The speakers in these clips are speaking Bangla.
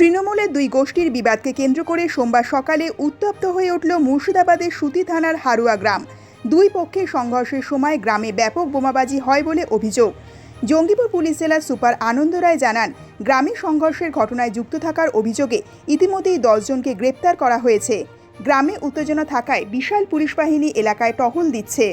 তৃণমূলের দুই গোষ্ঠীর বিবাদকে কেন্দ্র করে সোমবার সকালে উত্তপ্ত হয়ে উঠল মুর্শিদাবাদের সুতি থানার হারুয়া গ্রাম। দুই পক্ষের সংঘর্ষের সময় গ্রামে ব্যাপক বোমাবাজি হয় বলে অভিযোগ। জঙ্গিপুর পুলিশ জেলার সুপার আনন্দ রায় জানান, গ্রামে সংঘর্ষের ঘটনায় যুক্ত থাকার অভিযোগে ইতিমধ্যেই দশজনকে গ্রেপ্তার করা হয়েছে। গ্রামে উত্তেজনা থাকায় বিশাল পুলিশ বাহিনী এলাকায় টহল দিচ্ছে।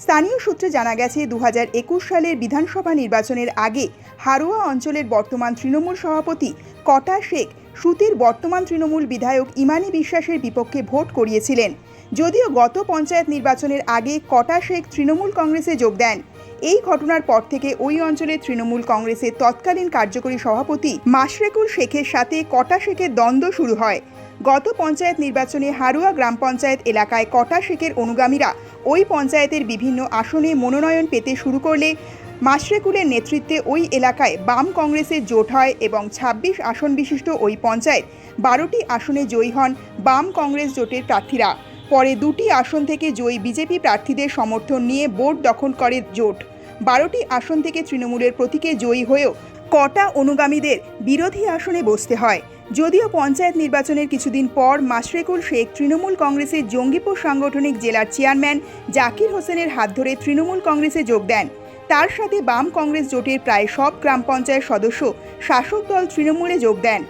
স্থানীয় সূত্রে জানা গেছে দু হাজার একুশ সালের বিধানসভা নির্বাচনের আগে হারোয়া অঞ্চলের বর্তমান তৃণমূল সভাপতি কটা শেখ সুতির বর্তমান তৃণমূল বিধায়ক ইমানি বিশ্বাসের বিপক্ষে ভোট করিয়েছিলেন। যদিও গত পঞ্চায়েত নির্বাচনের আগে কটা শেখ তৃণমূল কংগ্রেসে যোগ দেন। এই ঘটনার পর থেকে ওই অঞ্চলের তৃণমূল কংগ্রেসের তৎকালীন কার্যকরী সভাপতি মাশরেকুল শেখের সাথে কটা শেখের দ্বন্দ্ব শুরু হয়। গত পঞ্চায়েত নির্বাচনে হারুয়া গ্রাম পঞ্চায়েত এলাকায় কটা শেখের অনুগামীরা ওই পঞ্চায়েতের বিভিন্ন আসনে মনোনয়ন পেতে শুরু করলে মাশরেকুলের নেতৃত্বে ওই এলাকায় বাম কংগ্রেসের জোট হয় এবং ২৬ আসন বিশিষ্ট ওই পঞ্চায়েত বারোটি আসনে জয়ী হন বাম কংগ্রেস জোটের প্রার্থীরা। পরে দুটি আসন থেকে জয়ী বিজেপি প্রার্থীদের সমর্থন নিয়ে বোর্ড দখল করে জোট। বারোটি আসন থেকে তৃণমূলের প্রতীকে জয়ী হয়েও কটা অনুগামীদের বিরোধী আসনে বসতে হয়। যদিও পঞ্চায়েত নির্বাচনের কিছুদিন পর মাশরেকুল শেখ তৃণমূল কংগ্রেসের জঙ্গিপুর সাংগঠনিক জেলার চেয়ারম্যান জাকির হোসেনের হাত ধরে তৃণমূল কংগ্রেসে যোগ দেন। তার সাথে বাম কংগ্রেস জোটের প্রায় সব গ্রাম পঞ্চায়েত সদস্য শাসক দল তৃণমূলে যোগ দেন।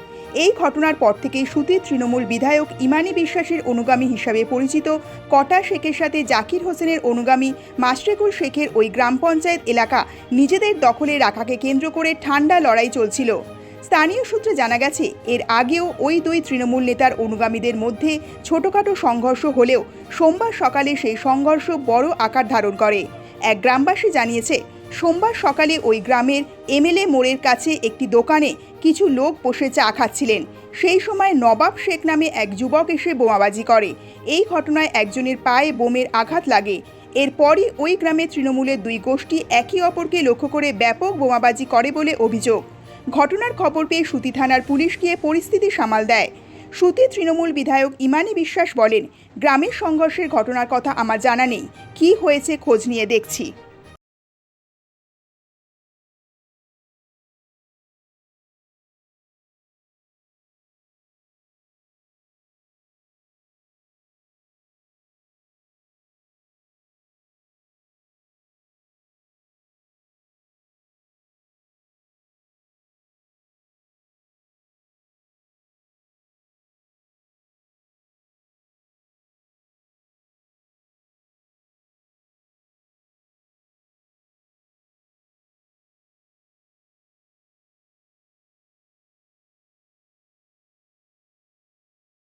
এই ঘটনার পর থেকেই সুতির তৃণমূল বিধায়ক ইমানি বিশ্বাসের অনুগামী হিসাবে পরিচিত কটা শেখের সাথে জাকির হোসেনের অনুগামী মাশরেকুল শেখের ওই গ্রাম পঞ্চায়েত এলাকা নিজেদের দখলে রাখাকে কেন্দ্র করে ঠান্ডা লড়াই চলছিল। স্থানীয় সূত্রে জানা গেছে, এর আগেও ওই দুই তৃণমূল নেতার অনুগামীদের মধ্যে ছোটখাটো সংঘর্ষ হলেও সোমবার সকালে সেই সংঘর্ষ বড় আকার ধারণ করে। এক গ্রামবাসী জানিয়েছে সোমবার সকালে ওই গ্রামের এমএলএ মোড়ের কাছে একটি দোকানে কিছু লোক বসে চা খাচ্ছিলেন। সেই সময় নবাব শেখ নামে এক যুবক এসে বোমাবাজি করে। এই ঘটনায় একজনের পায়ে বোমের আঘাত লাগে। এরপরই ওই গ্রামে তৃণমূলের দুই গোষ্ঠী একে অপরকে লক্ষ্য করে ব্যাপক বোমাবাজি করে বলে অভিযোগ। ঘটনার খবর পেয়ে সুতি থানার পুলিশ গিয়ে পরিস্থিতি সামাল দেয়। সুতি তৃণমূল বিধায়ক ইমানি বিশ্বাস বলেন, গ্রামের সংঘর্ষের ঘটনার কথা আমার জানা নেই। কী হয়েছে খোঁজ নিয়ে দেখছি।